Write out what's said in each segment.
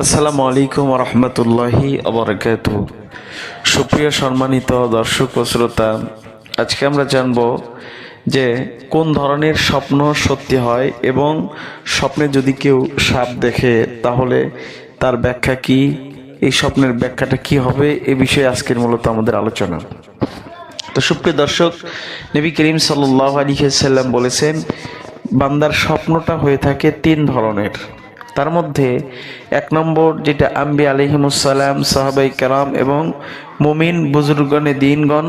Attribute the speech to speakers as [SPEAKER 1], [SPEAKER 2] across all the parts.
[SPEAKER 1] আসসালামু আলাইকুম রহমতুল্লাহি আবরকাত সুপ্রিয় সম্মানিত দর্শক ও শ্রোতা, আজকে আমরা জানব যে কোন ধরনের স্বপ্ন সত্যি হয় এবং স্বপ্নে যদি কেউ সাপ দেখে, তাহলে তার ব্যাখ্যা কি? এই স্বপ্নের ব্যাখ্যাটা কি হবে? এ বিষয়ে আজকের মূলত আমাদের আলোচনা। তো সুপ্রিয় দর্শক, নবী করিম সাল্লাহ আলী সাল্লাম বলেছেন, বান্দার স্বপ্নটা হয়ে থাকে তিন ধরনের। তার মধ্যে এক নম্বর যেটা আম্বি আলহিমুসাল্লাম সাহাবাই কালাম এবং মুমিন বুজুর্গণে দিনগণ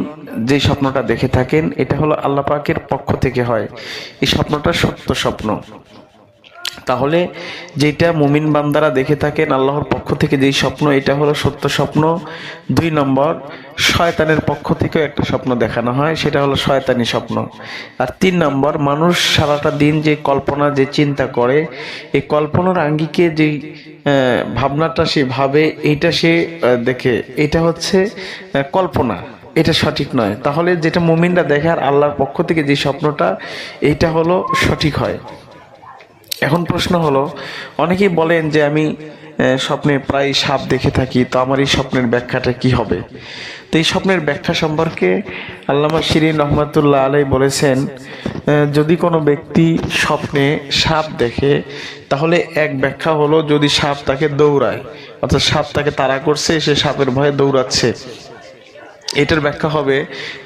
[SPEAKER 1] যে স্বপ্নটা দেখে থাকেন, এটা হলো আল্লাপাকের পক্ষ থেকে হয়। এই স্বপ্নটা সত্য স্বপ্ন। তাহলে যেটা মুমিন বান্দারা দেখে থাকেন আল্লাহর পক্ষ থেকে যেই স্বপ্ন, এটা হলো সত্য স্বপ্ন। দুই নম্বর, শয়তানের পক্ষ থেকেও একটা স্বপ্ন দেখানো হয়, সেটা হলো শয়তানি স্বপ্ন। আর তিন নম্বর, মানুষ সারাটা দিন যে কল্পনা, যে চিন্তা করে, এই কল্পনার আঙ্গিকে যে ভাবনাটা সে ভাবে, এইটা সে দেখে। এটা হচ্ছে কল্পনা। এটা সঠিক নয়। তাহলে যেটা মুমিনরা দেখে আর আল্লাহর পক্ষ থেকে যে স্বপ্নটা, এইটা হলো সঠিক হয়। এখন প্রশ্ন হলো, অনেকেই বলেন যে আমি স্বপ্নে প্রায় সাপ দেখে থাকি, তো আমার এই স্বপ্নের ব্যাখ্যাটা কি হবে? তো এই স্বপ্নের ব্যাখ্যা সম্পর্কে আল্লামা শিরিন রহমতুল্লাহ আলাই বলেছেন যদি কোনো ব্যক্তি স্বপ্নে সাপ দেখে, তাহলে এক ব্যাখ্যা হলো যদি সাপ তাকে দৌড়ায়, অর্থাৎ সাপ তাকে তাড়া করছে, সে সাপের ভয়ে দৌড়াচ্ছে। এটার ব্যাখ্যা হবে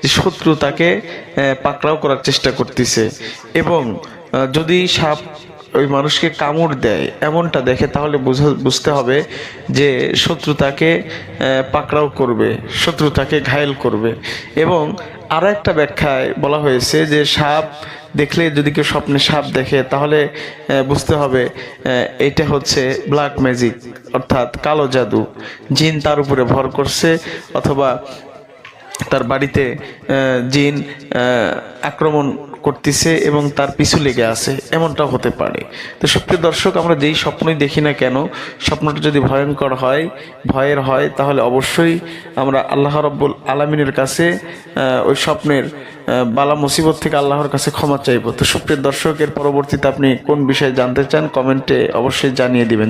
[SPEAKER 1] যে শত্রু তাকে পাকড়াও করার চেষ্টা করতেছে। এবং যদি সাপ ওই মানুষকে কামড় দেয়, এমনটা দেখে তাহলে বোঝা, বুঝতে হবে যে শত্রু তাকে পাকড়াও করবে শত্রু তাকে ঘায়েল করবে। এবং আরও একটা ব্যাখ্যায় বলা হয়েছে যে সাপ দেখলে যদি কেউ স্বপ্নে সাপ দেখে, তাহলে বুঝতে হবে এটা হচ্ছে ব্ল্যাক ম্যাজিক অর্থাৎ কালো জাদু। জিন তার উপরে ভর করছে, অথবা তার বাড়িতে জিন আক্রমণ করতেছে এবং তার পিছু লেগে আছে। এমনটাও হতে পারে। তো সুপ্রিয় দর্শক, আমরা যেই স্বপ্নই দেখি না কেন, স্বপ্নটা যদি ভয়ঙ্কর হয়, ভয়ের হয়, তাহলে অবশ্যই আমরা আল্লাহ রব্বুল আলমিনের কাছে ওই স্বপ্নের বালা মুসিবত থেকে আল্লাহর কাছে ক্ষমা চাইব। তো সুপ্রিয় দর্শকের পরবর্তীতে আপনি কোন বিষয়ে জানতে চান, কমেন্টে অবশ্যই জানিয়ে দিবেন।